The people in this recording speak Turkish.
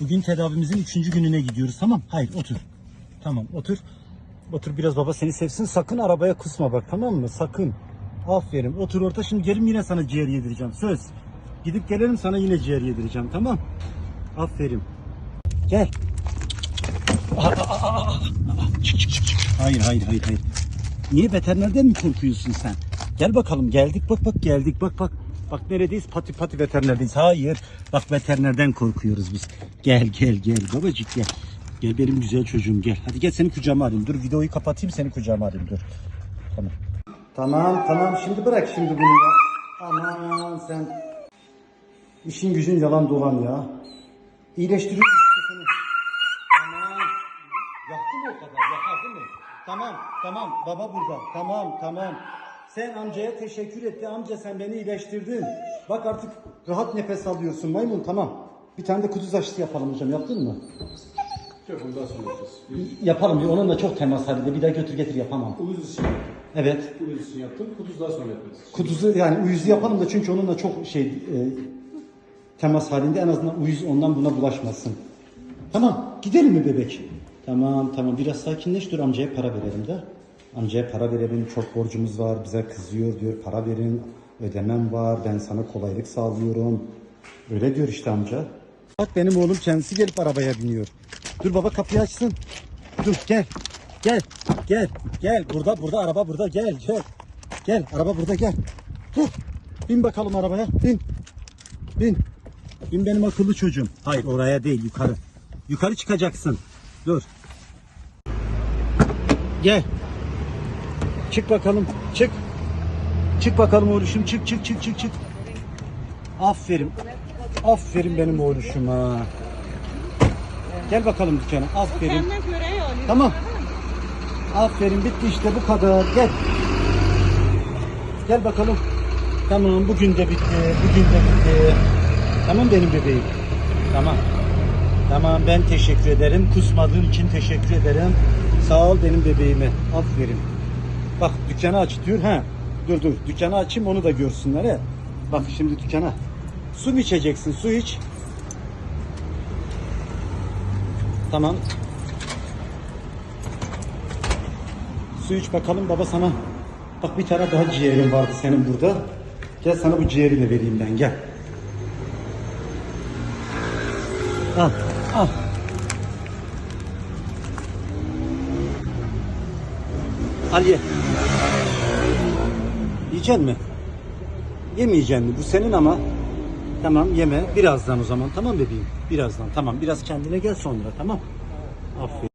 Bugün tedavimizin üçüncü gününe gidiyoruz tamam. Hayır otur. Tamam otur. Otur biraz baba seni sevsin. Sakın arabaya kusma bak tamam mı? Sakın. Aferin. Otur orta şimdi gelirim yine sana ciğer yedireceğim. Söz. Gidip gelirim sana yine ciğer yedireceğim tamam. Aferin. Gel. Hayır hayır hayır hayır. Niye veterinerden mi korkuyorsun sen? Gel bakalım geldik bak bak geldik bak bak. Bak neredeyiz? Pati pati veterinerdeyiz. Hayır. Bak veterinerden korkuyoruz biz. Gel gel gel babacık gel. Gel benim güzel çocuğum gel. Hadi gel seni kucağıma alayım. Dur videoyu kapatayım seni kucağıma alayım dur. Tamam. Tamam tamam şimdi bırak şimdi bunu ya. Aman sen. İşin gücün yalan dolan ya. İyileştiriyoruz işte seni. Tamam. Yaktı mı o kadar? Yakar değil mi? Tamam, tamam. Baba burada. Tamam, tamam. Sen amcaya teşekkür etti. Amca sen beni iyileştirdin. Bak artık rahat nefes alıyorsun maymun. Tamam. Bir tane de kuduz aşısı yapalım hocam. Yaptın mı? Yok ondan sonra yapacağız. Yapalım. diyor. Onunla çok temas halinde. Bir daha götür getir yapamam. Uyuz için, Evet. uyuz için yaptım. Kuduz daha sonra yaparız. Kuduzu yani uyuzu yapalım da çünkü onunla çok şey e, temas halinde en azından uyuz ondan buna bulaşmasın. Tamam gidelim mi bebek? Tamam tamam biraz sakinleş dur amcaya para verelim de. Amcaya para verelim çok borcumuz var bize kızıyor diyor para verin ödemem var ben sana kolaylık sağlıyorum. Öyle diyor işte amca. Bak benim oğlum kendisi gelip arabaya biniyor. Dur baba kapıyı açsın. Dur gel. Gel. Gel. Gel. Burada burada araba burada gel gel. Gel araba burada gel. Dur. Bin bakalım arabaya. Bin. Bin. Bin benim akıllı çocuğum. Hayır oraya değil yukarı. Yukarı çıkacaksın. Dur. Gel. Çık bakalım. Çık. Çık bakalım oğluşum. Çık çık çık çık çık. Aferin. Aferin benim oğluşuma. Gel bakalım dükkana. Aferin. Tamam. Aferin bitti işte bu kadar. Gel. Gel bakalım. Tamam bugün de bitti. Bugün de bitti. Tamam benim bebeğim. Tamam. Tamam ben teşekkür ederim. Kusmadığın için teşekkür ederim. Sağ ol benim bebeğime. Aferin. Bak dükkanı aç diyor. Ha. Dur dur dükkanı açayım onu da görsünler he. Bak şimdi dükkana. Su mu içeceksin? Su iç. Tamam. Su iç bakalım baba sana. Bak bir tane daha ciğerin vardı senin burada. Gel sana bu ciğeri de vereyim ben gel. Al al. Al ye. Yiyecek mi? Yemeyeceksin mi? Bu senin ama. Tamam yeme. Birazdan o zaman. Tamam bebeğim. Birazdan. Tamam. Biraz kendine gel sonra. Tamam. Aferin.